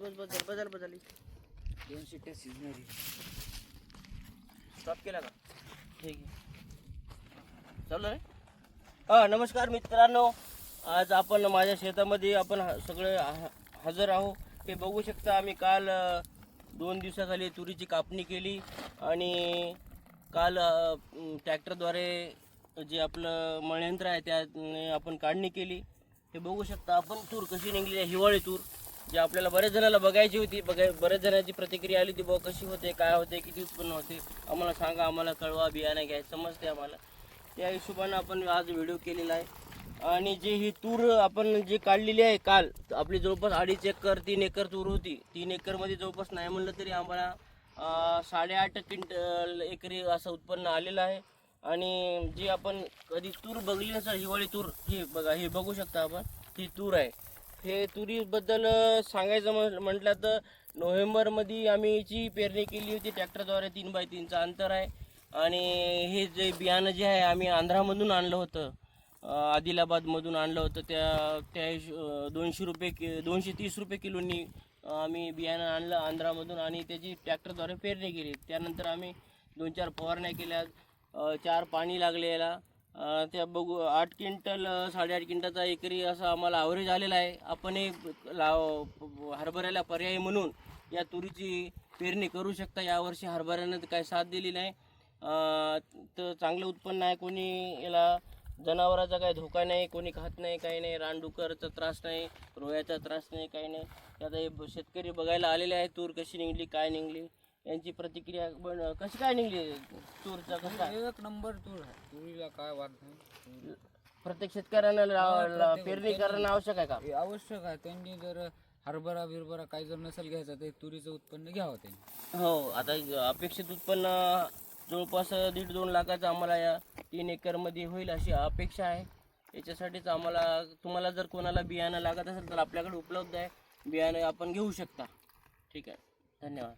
बस बदल बदल बदल दोन शिट्ट्या शिजणारी स्टॉप केला का? ठीक आहे चालू आहे हां नमस्कार मित्रांनो. आज आपण माझ्या शेतामध्ये आपण सगळे ह- हजर आहो हे बघू शकता आम्ही काल दोन दिवसाखाली तुरीची कापणी केली आणि काल ट्रॅक्टरद्वारे जे आपलं मळयंत्र आहे त्याने आपण काढणी केली. हे बघू शकता आपण तूर कशी निघली आहे हिवाळी तूर. जे आपल्याला बऱ्याच जणाला बघायची होती बघाय बऱ्याच जणांची प्रतिक्रिया आली होती बुवा कशी होते काय होते किती उत्पन्न होते आम्हाला सांगा आम्हाला कळवा बियाणं घ्याय समजते आम्हाला. त्या हिशोबानं आपण आज व्हिडिओ केलेला आहे. आणि जे ही तूर आपण जे काढलेली आहे काल आपली जवळपास अडीच एकर तीन एकर तूर होती. तीन एकरमध्ये जवळपास नाही म्हणलं तरी आम्हाला साडेआठ क्विंटल एकरी असं उत्पन्न आलेलं आहे. आणि जी आपण कधी तूर बघली नसेल हिवाळी तूर हे बघा हे बघू शकता आपण ही तूर आहे. हे तुरीबद्दल सांगायचं म्हटलं तर नोव्हेंबरमध्ये आम्ही याची पेरणी केली होती ट्रॅक्टरद्वारे तीन बाय तीनचं अंतर आहे. आणि हे जे बियाणं जे आहे आम्ही आंध्रामधून आणलं होतं. आदिलाबादमधून आणलं होतं. त्या त्या दोनशे रुपये कि दोनशे तीस रुपये किलोनी आम्ही बियाणं आणलं आंध्रामधून. आणि त्याची ट्रॅक्टरद्वारे पेरणी केली. त्यानंतर आम्ही दोन चार फवारण्या केल्या. चार पाणी लागले याला त्या बघू आठ क्विंटल साडेआठ क्विंटलचा एकरी असा आम्हाला ॲव्हरेज आलेला आहे. आपण हे लाव हरभऱ्याला पर्याय म्हणून या तुरीची पेरणी करू शकता. यावर्षी हरभऱ्यानं काय साथ दिली नाही. तर चांगलं उत्पन्न आहे. कोणी याला जनावराचा काही धोका नाही कोणी खात नाही काही नाही रानडुकरचा त्रास नाही रोयाचा त्रास नाही काही नाही. आता हे शेतकरी बघायला आलेले आहे तूर कशी निघली काय निघली. यांची प्रतिक्रिया पण कशी काय निघली? तूरचा कसं? काय एक नंबर तूर आहे. तुरीला काय वाद नाही. प्रत्येक शेतकऱ्यांना पेरणी करणं आवश्यक आहे का? हे आवश्यक आहे. त्यांनी जर हरभरा बिरभरा काही जर नसेल घ्यायचा तर तुरीचं उत्पन्न घ्यावं त्यांनी. हो आता अपेक्षित उत्पन्न जवळपास दीड दोन लाखाचं आम्हाला या तीन एकरमध्ये होईल अशी अपेक्षा आहे. याच्यासाठीच आम्हाला तुम्हाला जर कोणाला बियाणं लागत असेल तर आपल्याकडे उपलब्ध आहे. बियाणं आपण घेऊ शकता. ठीक आहे. धन्यवाद.